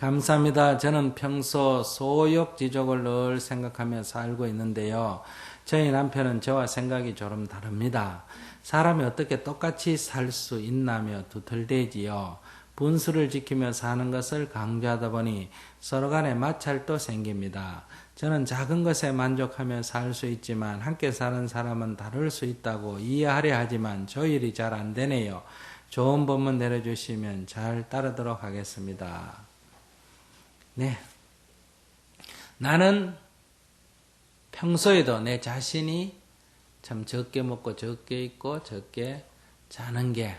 감사합니다. 저는 평소 소욕 지족을 늘 생각하며 살고 있는데요. 저희 남편은 저와 생각이 조금 다릅니다. 사람이 어떻게 똑같이 살 수 있나며 두틀대지요. 분수를 지키며 사는 것을 강조하다 보니 서로 간에 마찰도 생깁니다. 저는 작은 것에 만족하며 살 수 있지만 함께 사는 사람은 다를 수 있다고 이해하려 하지만 조율이 잘 안 되네요. 좋은 법문 내려주시면 잘 따르도록 하겠습니다. 네. 나는 평소에도 내 자신이 참 적게 먹고 적게 입고 적게 자는 게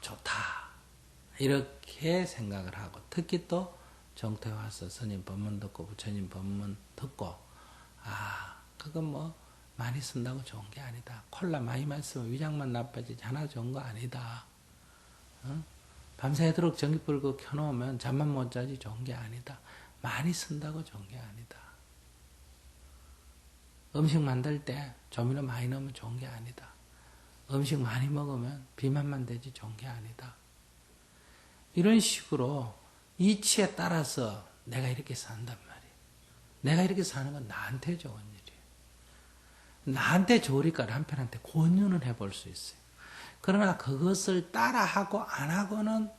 좋다. 이렇게 생각을 하고 특히 또 정토에 와서 스님 법문 듣고 부처님 법문 듣고 아 그건 뭐 많이 쓴다고 좋은 게 아니다. 콜라 많이 마시면 위장만 나빠지지 하나 좋은 거 아니다. 어? 밤새도록 전기불 그 켜놓으면 잠만 못 자지 좋은 게 아니다. 많이 쓴다고 좋은 게 아니다. 음식 만들 때 조미료 많이 넣으면 좋은 게 아니다. 음식 많이 먹으면 비만만 되지 좋은 게 아니다. 이런 식으로 이치에 따라서 내가 이렇게 산단 말이에요. 내가 이렇게 사는 건 나한테 좋은 일이에요. 나한테 좋으니까 남편한테 권유는 해볼 수 있어요. 그러나 그것을 따라하고 안 하고는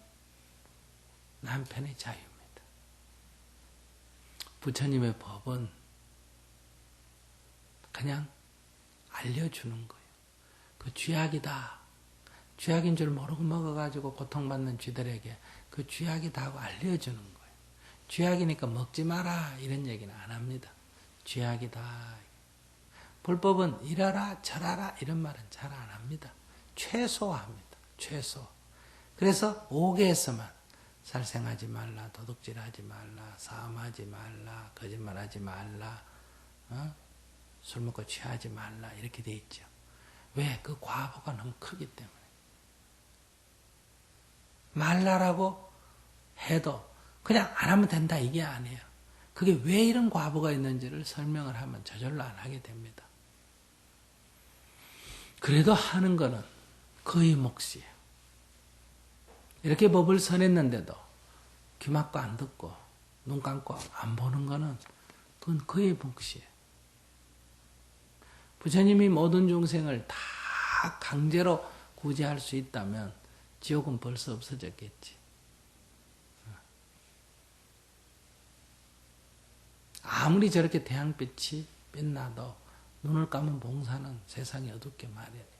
남편의 자유입니다. 부처님의 법은 그냥 알려주는 거예요. 그 쥐약이다. 쥐약인 줄 모르고 먹어가지고 고통받는 쥐들에게 그 쥐약이다 고 알려주는 거예요. 쥐약이니까 먹지 마라 이런 얘기는 안 합니다. 쥐약이다. 불법은 이라라 절하라 이런 말은 잘 안 합니다. 최소화합니다. 최소. 그래서 5개에서만 살생하지 말라, 도둑질하지 말라, 싸움하지 말라, 거짓말하지 말라, 어? 술 먹고 취하지 말라 이렇게 돼 있죠. 왜? 그 과보가 너무 크기 때문에. 말라라고 해도 그냥 안 하면 된다 이게 아니에요. 그게 왜 이런 과보가 있는지를 설명을 하면 저절로 안 하게 됩니다. 그래도 하는 거는 그의 몫이에요. 이렇게 법을 선했는데도 귀 막고 안 듣고 눈 감고 안 보는 거는 그건 그의 몫이에요. 부처님이 모든 중생을 다 강제로 구제할 수 있다면 지옥은 벌써 없어졌겠지. 아무리 저렇게 태양빛이 빛나도 눈을 감은 봉사는 세상이 어둡게 마련이에요.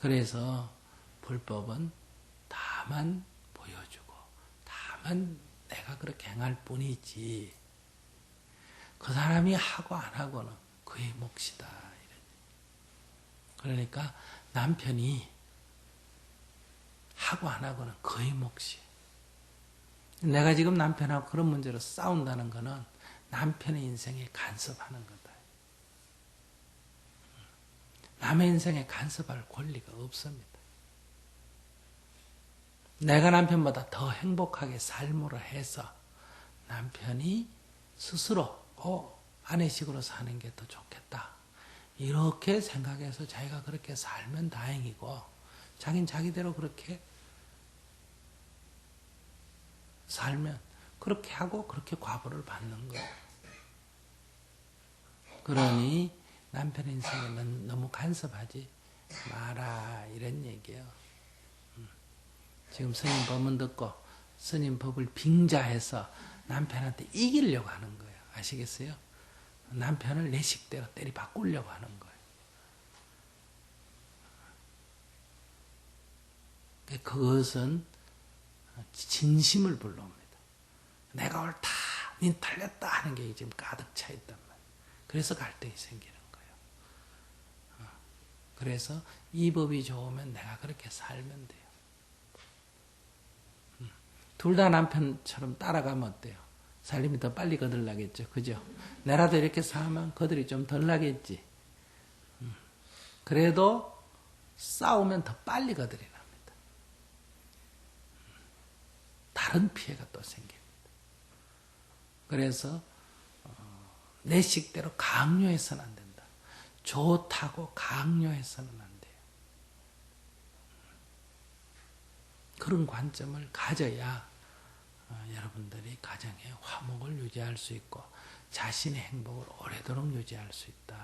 그래서 불법은 다만 보여주고 다만 내가 그렇게 행할 뿐이지 그 사람이 하고 안 하고는 그의 몫이다. 그러니까 남편이 하고 안 하고는 그의 몫이. 내가 지금 남편하고 그런 문제로 싸운다는 것은 남편의 인생에 간섭하는 거다. 남의 인생에 간섭할 권리가 없습니다. 내가 남편보다 더 행복하게 삶으로 해서 남편이 스스로 어, 아내식으로 사는 게 더 좋겠다. 이렇게 생각해서 자기가 그렇게 살면 다행이고 자긴 자기대로 그렇게 살면 그렇게 하고 그렇게 과보를 받는 거예요. 그러니 남편 인생에 너무 간섭하지 마라 이런 얘기예요. 음. 지금 스님 법문 듣고 스님 법을 빙자해서 남편한테 이기려고 하는 거예요. 아시겠어요? 남편을 내 식대로 때리 바꾸려고 하는 거예요. 그것은 진심을 불러옵니다. 내가 옳다, 닌 틀렸다 하는 게 지금 가득 차 있단 말이에요. 그래서 갈등이 생기는. 그래서 이 법이 좋으면 내가 그렇게 살면 돼요. 음. 둘다 남편처럼 따라가면 어때요? 살림이 더 빨리 거들 나겠죠. 그죠? 내라도 이렇게 사면 거들이 좀 덜 나겠지. 음. 그래도 싸우면 더 빨리 거들이 납니다. 음. 다른 피해가 또 생깁니다. 그래서 어, 내 식대로 강요해서는 안 된다. 좋다고 강요해서는 안 돼요. 음. 그런 관점을 가져야 어, 여러분들이 가정의 화목을 유지할 수 있고 자신의 행복을 오래도록 유지할 수 있다.